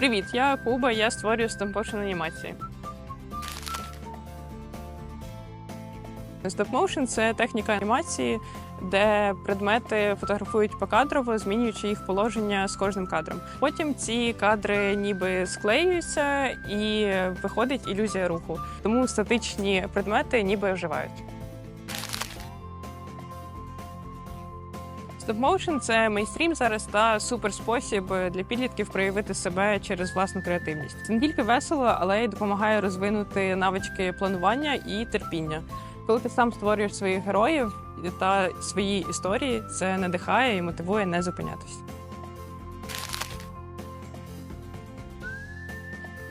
Привіт, я Куба, я створюю стопмоушен анімації. Стоп-моушен – це техніка анімації, де предмети фотографують покадрово, змінюючи їх положення з кожним кадром. Потім ці кадри ніби склеюються і виходить ілюзія руху. Тому статичні предмети ніби оживають. Стоп-моушен – це мейстрім зараз та суперспосіб для підлітків проявити себе через власну креативність. Це не тільки весело, але й допомагає розвинути навички планування і терпіння. Коли ти сам створюєш своїх героїв та свої історії, це надихає і мотивує не зупинятись.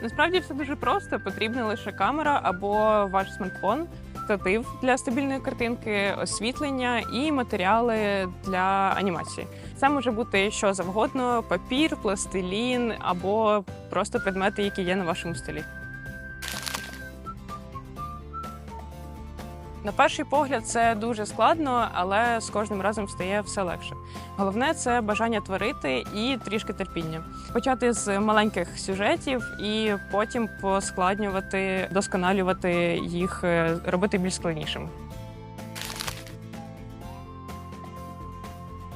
Насправді все дуже просто. Потрібна лише камера або ваш смартфон, штатив для стабільної картинки, освітлення і матеріали для анімації. Це може бути що завгодно: папір, пластилін або просто предмети, які є на вашому столі. На перший погляд це дуже складно, але з кожним разом стає все легше. Головне це бажання творити і трішки терпіння. Почати з маленьких сюжетів і потім поскладнювати, досконалювати їх, е, робити більш складнішими.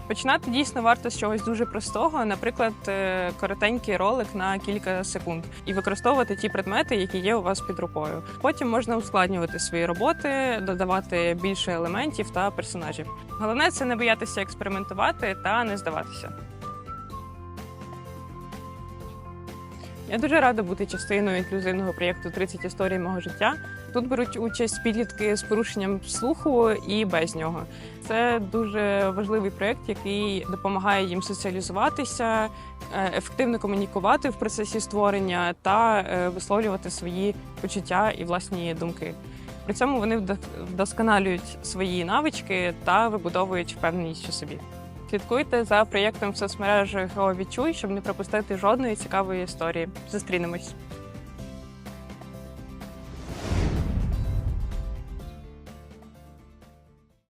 Починати дійсно варто з чогось дуже простого, наприклад, е, коротенький ролик на кілька секунд, і використовувати ті предмети, які є у вас під рукою. Потім можна ускладнювати свої роботи, додавати більше елементів та персонажів. Головне це не боятися експериментувати та не здаватися. Я дуже рада бути частиною інклюзивного проєкту «30 історій мого життя. Тут беруть участь підлітки з порушенням слуху і без нього. Це дуже важливий проєкт, який допомагає їм соціалізуватися, е, ефективно комунікувати в процесі створення та е, висловлювати свої почуття і власні думки. При цьому вони вдо- вдосконалюють свої навички та вибудовують впевненість у собі. Слідкуйте за проєктом в соцмережах «Відчуй», щоб не пропустити жодної цікавої історії. Зустрінемось.